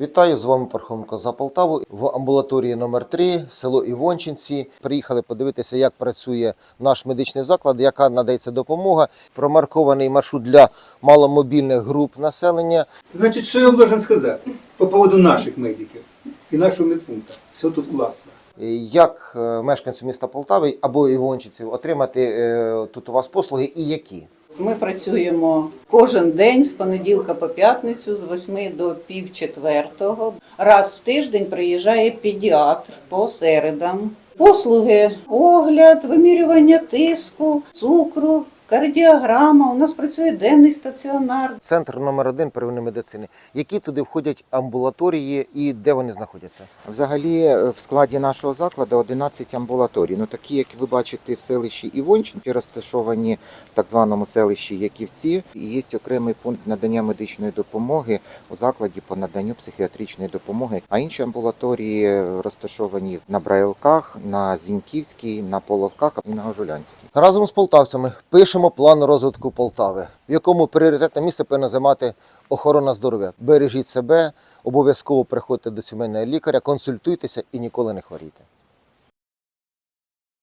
Вітаю з вами Пархоменко за Полтаву в амбулаторії номер 3 село Івончинці. Приїхали подивитися, як працює наш медичний заклад, яка надається допомога. Промаркований маршрут для маломобільних груп населення. Значить, що я вам должен сказати по поводу наших медиків і нашого медпункту. Все тут класно. Як е, мешканцю міста Полтави або Івончинців отримати е, тут у вас послуги і які? Ми працюємо кожен день з понеділка по п'ятницю, з 8 до пів четвертого. Раз в тиждень приїжджає педіатр по середам. Послуги, огляд, вимірювання тиску, цукру, кардіограма. У нас працює денний стаціонар. Центр номер 1 первинної медицини. Які туди входять амбулаторії і де вони знаходяться? Взагалі е, в складі нашого закладу 11 амбулаторій. Ну такі, як ви бачите, в селищі Івончинці, розташовані в так званому селищі Яківці. І є окремий пункт надання медичної допомоги у закладі по наданню психіатричної допомоги. А інші амбулаторії розташовані на Брайлках, на Зіньківській, на Половках і на Ожулянській. Разом з полтавцями пишемо план розвитку Полтави, в якому пріоритетне місце повинна займати охорона здоров'я. Бережіть себе, обов'язково приходьте до сімейного лікаря, консультуйтеся і ніколи не хворійте.